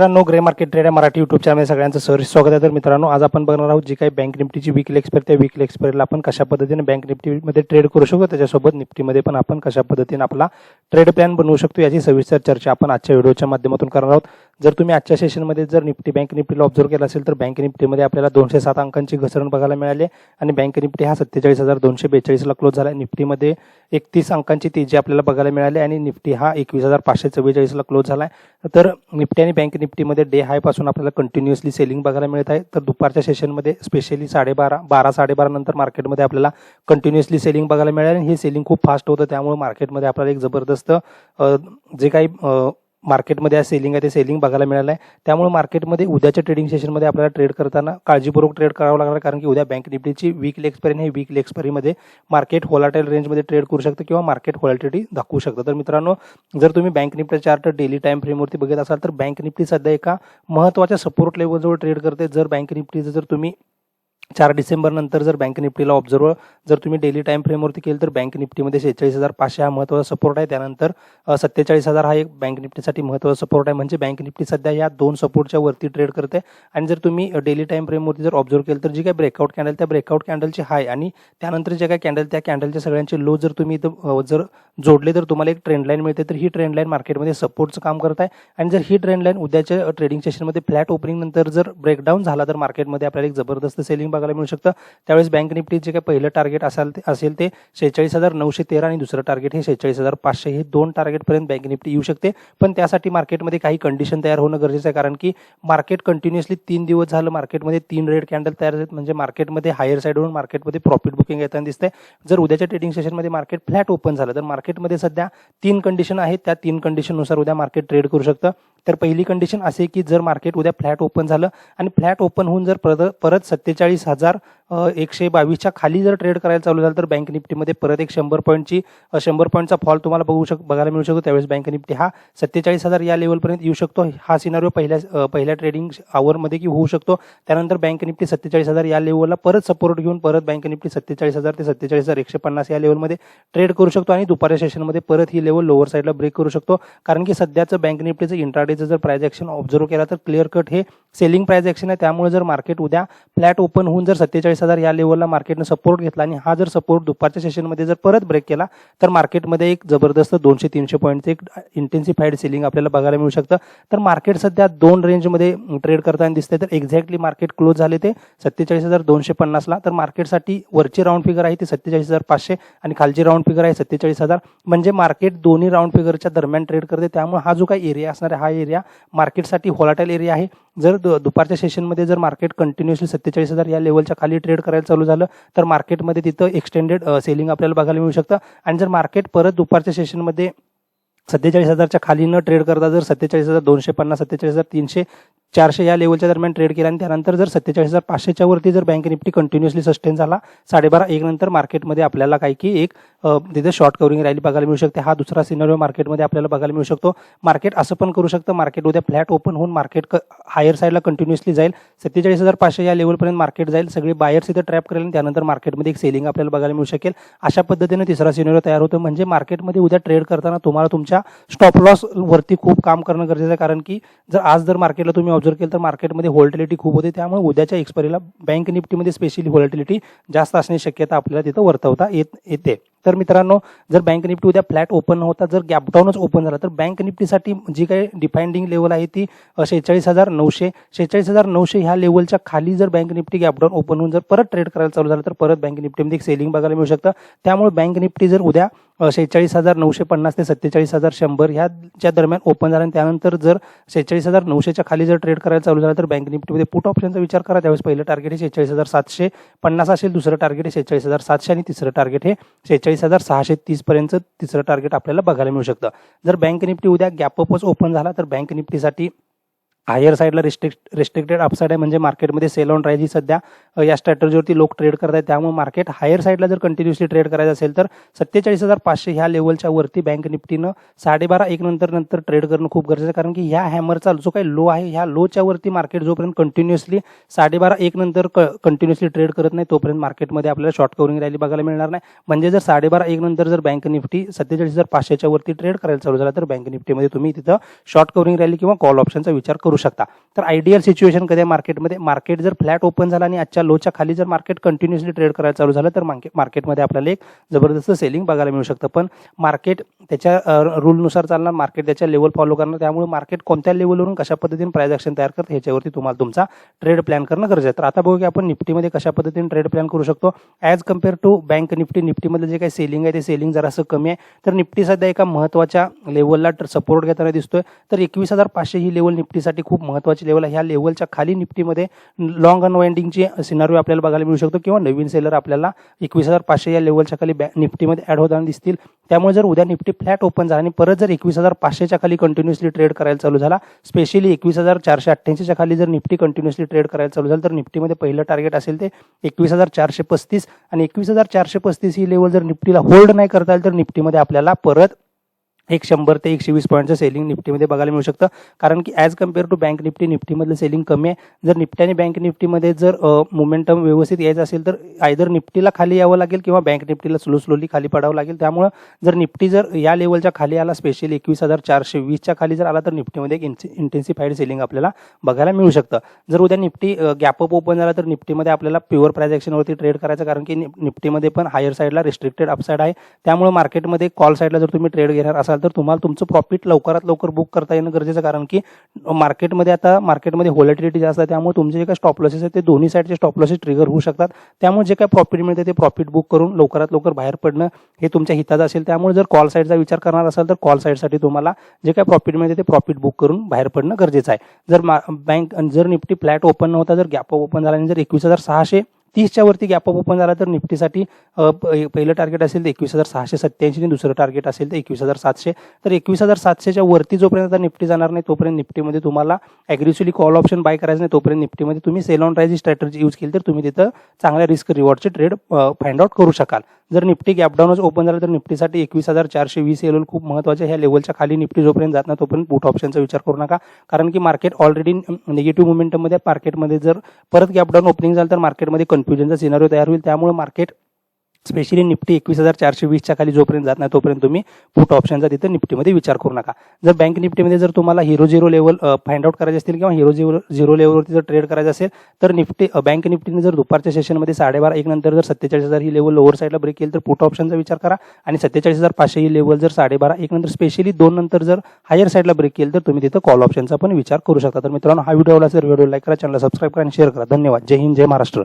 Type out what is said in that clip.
मित्रांनो grey market trade या Marathi YouTube channel सगळ्यांचं सर स्वागत आहे. तर मित्रांनो आज आपण बघणार आहोत जी काही बँक निफ्टीची विकली एक्सपायर त्या विकली एक्सपायरला आपण कशा पद्धतीने बँक निफ्टीमध्ये ट्रेड करू शकतो त्याच्यासोबत निफ्टीमध्ये पण आपण कशा पद्धतीने आपला ट्रेड प्लॅन बनवू शकतो याची सविस्तर चर्चा आपण आजच्या व्हिडिओच्या माध्यमातून करणार आहोत. जर तुम्ही आजच्या सेशनमध्ये जर निफ्टी बँक निफ्टीला ऑब्झर्व केला असेल तर बँक निफ्टीमध्ये आपल्याला दोनशे सात अंकांची घसरण बघायला मिळाली आणि बँक निफ्टी हा सत्तेचाळीस हजार दोनशे बेचाळीसला क्लोज झाला. आहे निफ्टीमध्ये एकतीस अंकांची तेजी आपल्याला बघायला मिळाली आणि निफ्टी हा एकवीस हजार पाचशे चव्वेचाळीसला क्लोज झाला आहे. तर निफ्टी आणि बँक निफ्टीमध्ये डे हायपासून आपल्याला कंटिन्युअसली सेलिंग बघायला मिळत आहे. तर दुपारच्या सेशनमध्ये स्पेशली साडेबारा बारा साडेबारा नंतर मार्केटमध्ये आपल्याला कंटिन्युअसली सेलिंग बघायला मिळाली आणि हे सेलिंग खूप फास्ट होतं. त्यामुळे मार्केटमध्ये आपल्याला एक जबरदस्त जे काही मार्केटमध्ये आज सेलिंग आहे ते सेलिंग बघायला मिळालं आहे त्यामुळे मार्केटमध्ये उद्याच्या ट्रेडिंग सेशनमध्ये आपल्याला ट्रेड करताना काळजीपूर्वक ट्रेड करावं लागणार कारण की उद्या बँक निफ्टीची वीक लेक्सपर्यंत हे वीक एक्सपायरीमध्ये मार्केट होलाटाईल रेंजमध्ये ट्रेड करू शकतं किंवा मार्केट व्हॉलिटिटी दाखवू शकतं. तर मित्रांनो जर तुम्ही bank Nifty chart daily time फ्रेमवरती बघत असाल तर बँक निफ्टी सध्या एका महत्त्वाच्या सपोर्ट लेवलजवळ ट्रेड करते. जर बँक निफ्टीचं जर तुम्ही चार डिसेंबर नंतर जर बँक निफ्टीला ऑब्झर्व जर तुम्ही डेली टाइम फ्रेमवरती केलं तर बँक निफ्टीमध्ये शेहेचाळीस हजार पाचशे हा महत्त्वाचा सपोर्ट आहे. त्यानंतर सत्तेचाळीस हजार हा एक बँक निफ्टीसाठी महत्त्वाचा सपोर्ट आहे. म्हणजे बँक निफ्टी सध्या या दोन सपोर्टच्या वरती ट्रेड करते. आणि जर तुम्ही डेली टाइम फ्रेमवरती जर ऑब्झर्व केलं तर जी काही ब्रेकआउट कॅन्डल त्या ब्रेकआउट कॅन्डलची हाय आणि त्यानंतर जे काही कॅन्डल त्या कॅन्डलच्या सगळ्यांचे लो जर तुम्ही इथं जर जोडले तर तुम्हाला एक ट्रेंड लाईन मिळते. तर ही ट्रेंड लाईन मार्केटमध्ये सपोर्टचं काम करत आहे. आणि जर ही ट्रेंड लाईन उद्याच्या ट्रेडिंग सेशनमध्ये फ्लॅट ओपनिंग नंतर जर ब्रेकडाऊन झाला तर मार्केटमध्ये आपल्याला एक जबरदस्त सेलिंग बघायला मिळू शकतं. त्यावेळेस बँक निफ्टी जे काही पहिलं टार्गेट असाल ते असेल ते शेहेचाळीस हजार नऊशे तेरा आणि दुसरं टार्गेट हे शेहेचाळीस हजार पाचशे. हे दोन टार्गेटपर्यंत बँक निफ्टी येऊ शकते. पण त्यासाठी मार्केटमध्ये काही कंडिशन तयार होणं गरजेचं आहे. कारण की मार्केट कंटिन्युअसली तीन दिवस झालं मार्केटमध्ये तीन रेड कॅन्डल तयार झालेत. म्हणजे मार्केटमध्ये हायर साईडवरून मार्केटमध्ये प्रॉफिट बुकिंग येताना दिसतंय. जर उद्याच्या ट्रेडिंग सेशनमध्ये मार्केट फ्लॅट ओपन झालं तर मार्केटमध्ये सध्या तीन कंडिशन आहेत. त्या तीन कंडिशननुसार उद्या मार्केट ट्रेड करू शकतं. तर पहिली कंडिशन असे की जर मार्केट उद्या फ्लॅट ओपन झालं आणि फ्लॅट ओपन होऊन जर परत परत सत्तेचाळीस हजार एकशे बावीसच्या खाली जर ट्रेड करायला चालू झालं तर बँक निफ्टीमध्ये परत एक शंभर पॉईंटची शंभर पॉईंटचा फॉल तुम्हाला बघू शक बघायला मिळू शकतो. त्यावेळेस बँक निफ्टी हा सत्तेचाळीस हजार या लेवलपर्यंत येऊ शकतो. हा सिनारिओ पहिल्या पहिल्या ट्रेडिंग आवरमध्ये की होऊ शकतो. त्यानंतर बँक निफ्टी सत्तेचाळीस हजार या लेवलला परत सपोर्ट घेऊन परत बँक निफ्टी सत्तेचाळीस हजार ते सत्तेचाळीस हजार एकशे पन्नास या लेवलमध्ये ट्रेड करू शकतो आणि दुपारच्या सेशनमध्ये परत ही लेवल लोअर साईडला ब्रेक करू शकतो. कारण की सध्याचं बँक निफ्टीचं इंट्राडेचं जर प्राइज ॲक्शन ऑब्झर्व केला तर क्लिअर कट हे सेलिंग प्राइज ॲक्शन आहे. त्यामुळे जर मार्केट उद्या फ्लॅट ओपन होऊन जर सत्तेचाळीस हजार या लेवलला मार्केटनं सपोर्ट घेतला आणि हा जर सपोर्ट दुपारच्या सेशनमध्ये जर परत ब्रेक केला तर मार्केटमध्ये एक जबरदस्त दोनशे तीनशे पॉईंटचं एक इंटेन्सिफाईड सेलिंग आपल्याला बघायला मिळू शकतं. तर मार्केट सध्या दोन रेंजमध्ये ट्रेड करताना दिसतंय. तर एक्झॅक्टली मार्केट क्लोज झाले ते सत्तेचाळीस हजार दोनशे पन्नासला तर मार्केटसाठी वरची राऊंड फिगर आहे ती सत्तेचाळीस हजार पाचशे आणि खालची राऊंड फिगर आहे सत्तेचाळीस हजार. म्हणजे मार्केट दोन्ही राऊंड फिगरच्या दरम्यान ट्रेड करते. त्यामुळे हा जो काही एरिया असणार आहे हा एरिया मार्केटसाठी होलाटाईल एरिया आहे. जर दुपारच्या सेशनमध्ये जर मार्केट कंटिन्युअसली सत्तेचाळीस हजार या लेवलच्या खाली ट्रेड करायला चालू झालं तर मार्केटमध्ये तिथं एक्सटेंडेड सेलिंग आपल्याला बघायला मिळू शकतं. आणि जर मार्केट परत दुपारच्या सेशनमध्ये सत्तेचाळीस हजारच्या खाली न ट्रेड करता जर सत्तेचाळीस हजार दोनशे पन्नास सत्तेचाळीस हजार तीनशे चारशे या लेवलच्या दरम्यान ट्रेड केला आणि त्यानंतर जर सत्तेचाळीस हजार पाचशेच्या वरती जर बँक निफ्टी कंटिन्युअसली सस्टेन झाला साडेबारा एक नंतर मार्केटमध्ये आपल्याला काही की एक तिथे शॉर्ट कव्हरिंग रॅली बघायला मिळू शकते. हा दुसरा सिनारिओ मार्केटमध्ये आपल्याला बघायला मिळू शकतो. मार्केट असं पण करू शकतं. मार्केट उद्या फ्लॅट ओपन होऊन मार्केट हायर साईडला कंटिन्युअसली जाईल. सत्तेचाळीस हजार पाचशे या लेवलपर्यंत मार्केट जाईल. सगळे बायर्स इथे ट्रॅप करेल आणि त्यानंतर मार्केटमध्ये एक सेलिंग आपल्याला बघायला मिळू शकेल. अशा पद्धतीने तिसरा सिनारिओ तयार होतो. म्हणजे मार्केटमध्ये उद्या ट्रेड करताना तुम्हाला तुमच्या स्टॉप लॉस वरती खूप काम करणं गरजेचं आहे. कारण की जर आज जर मार्केटला तुम्ही ऑब्झर्व केलं तर मार्केटमध्ये व्हॉल्टिलिटी खूप होते. त्यामुळे उद्याच्या एक्सपायरीला बँक निफ्टीमध्ये स्पेशली व्होल्टिलिटी जास्त असण्याची शक्यता आपल्याला तिथं वर्तवता येत येते. तर मित्रांनो जर बँक निफ्टी उद्या फ्लॅट ओपन होता जर गॅपडाऊनच ओपन झाला तर बँक निफ्टीसाठी जी काही डिफाइंडिंग लेवल आहे ती शेहेचाळीस हजार नऊशे. शेहेचाळीस हजार नऊशे ह्या लेवलच्या खाली जर बँक निफ्टी गॅपडाऊन ओपन होऊन जर परत ट्रेड करायला चालू झालं तर परत बँक निफ्टीमध्ये एक सेलिंग बघायला मिळू शकतं. त्यामुळे बँक निफ्टी जर उद्या शेहेचाळीस हजार नऊशे पन्नास ते सत्तेचाळीस हजार शंभर ह्याच्या दरम्यान ओपन झाला आणि त्यानंतर जर शेहेचाळीस हजार नऊशेच्या खाली जर ट्रेड करायला चालू झाला तर बँक निफ्टीमध्ये पुट ऑप्शनचा विचार करा. त्यावेळेस पहिलं टार्गेट हे शेहेचाळीस हजार सातशे पन्नास असेल दुसरं टार्गेट हे शेहेचाळीस हजार सातशे आणि तिसरं टार्गेट हे शेहेचाळीस हजार सहाशे तीस पर्यंत तिसरं टार्गेट आपल्याला बघायला मिळू शकतं. जर बँक निफ्टी उद्या गॅपअपच ओपन झाला तर बँक निफ्टीसाठी हायर साईडला रिस्ट्रिक्ट रिस्ट्रिक्टेड अपसाईड आहे म्हणजे मार्केटमध्ये सेल ऑन राईज ही सध्या. या स्ट्रॅटर्जीवरती लोक ट्रेड करत आहेत. त्यामुळे मार्केट हायर साईडला जर कंटिन्युअसली ट्रेड करायचं असेल तर सत्तेचाळीस हजार पाचशे ह्या लेवलच्या वरती बँक निफ्टीनं साडेबारा एक नंतर नंतर ट्रेड करणं खूप गरजेचं आहे. कारण की ह्या हॅमरचा जो काही लो आहे ह्या लोच्या वरती मार्केट जोपर्यंत कंटिन्युअसली साडेबारा एक नंतर कंटिन्युअसली ट्रेड करत नाही तोपर्यंत मार्केटमध्ये आपल्याला शॉर्ट कव्हरिंग रॅली बघायला मिळणार नाही. म्हणजे जर साडेबारा एक नंतर जर बँक निफ्टी सत्तेचाळीस हजार पाचशेच्या वरती ट्रेड करायला चालू झाला तर बँक निफ्टीमध्ये तुम्ही तिथं शॉर्ट कव्हरिंग रॅली किंवा कॉल ऑप्शनचा विचार करू शकता. तर आयडियल सिच्युएशन कधी आहे मार्केटमध्ये मार्केट जर फ्लॅट ओपन झाला आणि आजच्या लोच्या खाली जर मार्केट कंटिन्युअसली ट्रेड करायला चालू झालं तर मार्केट मार्केटमध्ये आपल्याला एक जबरदस्त सेलिंग बघायला मिळू शकतं. पण मार्केट त्याच्या रूलनुसार चालणार मार्केट त्याच्या लेवल फॉलो करणार. त्यामुळे मार्केट कोणत्या लेवलवरून कशा पद्धतीने प्राइस तयार करतं ह्याच्यावरती तुम्हाला तुमचा ट्रेड प्लॅन करणं गरजेचं आहे. तर आता बघू की आपण निफ्टीमध्ये कशा पद्धतीने ट्रेड प्लॅन करू शकतो. As compare to bank Nifty निफ्टीमध्ये जे काही सेलिंग आहे ते सेलिंग जरासं कमी आहे. तर निफ्टी सध्या एका महत्त्वाच्या लेवलला सपोर्ट घेताना दिसतोय. तर एकवीस हजार पाचशे ही लेवल निफ्टीसाठी खूप महत्त्वाची लेवल ह्या लेवलच्या खाली निफ्टीमध्ये लॉंग अनवाइंडिंगची सिनारी आपल्याला बघायला मिळू शकतो. किंवा नवीन सेलर आपल्याला एकवीस हजार पाचशे या लेवलच्या खाली बॅ निफ्टीमध्ये ॲड होताना दिसतील. त्यामुळे जर उद्या निफ्टी फ्लॅट ओपन झाला आणि परत जर एकवीस हजार पाचशेच्या खाली कंटिन्युअसली ट्रेड करायला चालू झाला स्पेशली एकवीस हजार चारशे अठ्ठ्याऐंशीच्या खाली जर निफ्टी कंटिन्युअसली ट्रेड करायला चालू झालं तर निफ्टीमध्ये पहिलं टार्गेट असेल ते एकवीस हजार चारशे पस्तीस. आणि एकवीस हजार चारशे पस्तीस ही लेवल जर निफ्टीला होल्ड नाही करता येईल तर निफ्टीमध्ये आपल्याला परत एक शंभर ते एकशे वीस पॉईंटचं सेलिंग निफ्टीमध्ये बघायला मिळू शकतं. कारण की as compare to bank Nifty निफ्टीमधलं selling कमी आहे. जर निफ्टी आणि बँक निफ्टीमध्ये जर मोमेंटम व्यवस्थित यायचं असेल तर आयदर निफ्टीला खाली यावं लागेल किंवा बँक निफ्टीला स्लो स्लोली खाली पडावं लागेल. त्यामुळं जर निफ्टी जर या लेवलच्या खाली आला स्पेशली एकवीस हजार चारशे वीसच्या खाली जर आला तर निफ्टीमध्ये एक इंटेन्सिफाईड सेलिंग आपल्याला बघायला मिळू शकतं. जर उद्या निफ्टी गॅपअप ओपन झाला तर निफ्टीमध्ये आपल्याला प्युअर प्राइस ॲक्शनवरती ट्रेड करायचं. कारण की निफ्टीमध्ये पण हायर साईडला रिस्ट्रिक्टेड अपसाईड आहे. त्यामुळे मार्केटमध्ये कॉल साईडला जर तुम्ही ट्रेड घेणार असाल तर तुम्हाला तुमचं प्रॉफिट लवकरात लवकर बुक करता येणं गरजेचं आहे. कारण की मार्केटमध्ये आता मार्केटमध्ये व्हॉलिटिलिटी जास्त आहे. त्यामुळे तुमचे जे काही स्टॉप लॉसेस आहेत ते दोन्ही साईडचे स्टॉप लॉसेस ट्रिगर होऊ शकतात. त्यामुळे जे काही प्रॉफिट मिळते ते प्रॉफिट बुक करून लवकरात लवकर बाहेर पडणं हे तुमच्या हिताचं असेल. त्यामुळे जर कॉल साईडचा विचार करणार असाल तर कॉल साईडसाठी तुम्हाला जे काही प्रॉफिट मिळते ते प्रॉफिट बुक करून बाहेर पडणं गरजेचं आहे. जर बँक जर निफ्टी फ्लॅट ओपन नव्हता जर गॅप ओपन झाला आणि जर एकवीस हजार सहाशे तीसच्या वरती गॅप ओपन झाला तर निफ्टीसाठी प- पहिलं टार्गेट असेल तर एकवीस हजार सहाशे सत्याऐंशी आणि दुसरं टार्गेट असेल तर एकवीस हजार सातशे. तर एकवीस हजार सातशेच्या वरती जोपर्यंत निफ्टी जाणार नाही तोपर्यंत निफ्टीमध्ये तुम्हाला ॲग्रेसिव्हली कॉल ऑप्शन बाय करायचं नाही. तोपर्यंत निफ्टीमध्ये तुम्ही sell on rise strategy use केली तर तुम्ही तिथं चांगल्या रिस्क रिवॉर्डचे ट्रेड फाइंड आउट करू शकाल. जर निफ्टी गॅपडाऊनच ओपन झालं तर निफ्टीसाठी एकवीस हजार चारशे वीस एल खूप महत्त्वाचे ह्या लेवलच्या खाली निफ्टी जोपर्यंत जात नाही तोपर्यंत पुट ऑप्शनचा विचार करू नका. कारण की मार्केट ऑलरेडी निगेटिव्ह मुवमेंटमध्ये मार्केटमध्ये जर परत गॅपडाऊन ओपनिंग झालं तर मार्केटमध्ये कन्फ्युजनचा सिनारिओ तयार होईल. त्यामुळे मार्केट स्पेशली निफ्टी एकवीस हजार चारशे वीसच्या खाली जोपर्यंत जात नाही तोपर्यंत तुम्ही पुट ऑप्शनचा तिथं निफ्टीमध्ये विचार करू नका. जर बँक निफ्टीमध्ये जर तुम्हाला hero zero level find out करायचे असतील किंवा हिरो झिरो झिरो लेवलवरती जर ट्रेड करायचं असेल तर निफ्टी बँक निफ्टीने जर दुपारच्या सेशनमध्ये साडेबारा एक नंतर जर सत्तेचाळीस हजार ही लेवल लोअर साईडला ब्रेक केली तर पुट ऑप्शनचा विचार करा. आणि सत्तेचाळीस हजार पाचशे ही लेवल जर साडेबारा एक नंतर स्पेशली दोन नंतर जर हायर साईडला ब्रेक केली तर तुम्ही तिथं कॉल ऑप्शनचा पण विचार करू शकता. तर मित्रांनो हा व्हिडिओ आवडला असेल व्हिडिओ लाईक करा चॅनल सबस्क्राईब करा आणि शेअर करा. धन्यवाद. जय हिंद जय महाराष्ट्र.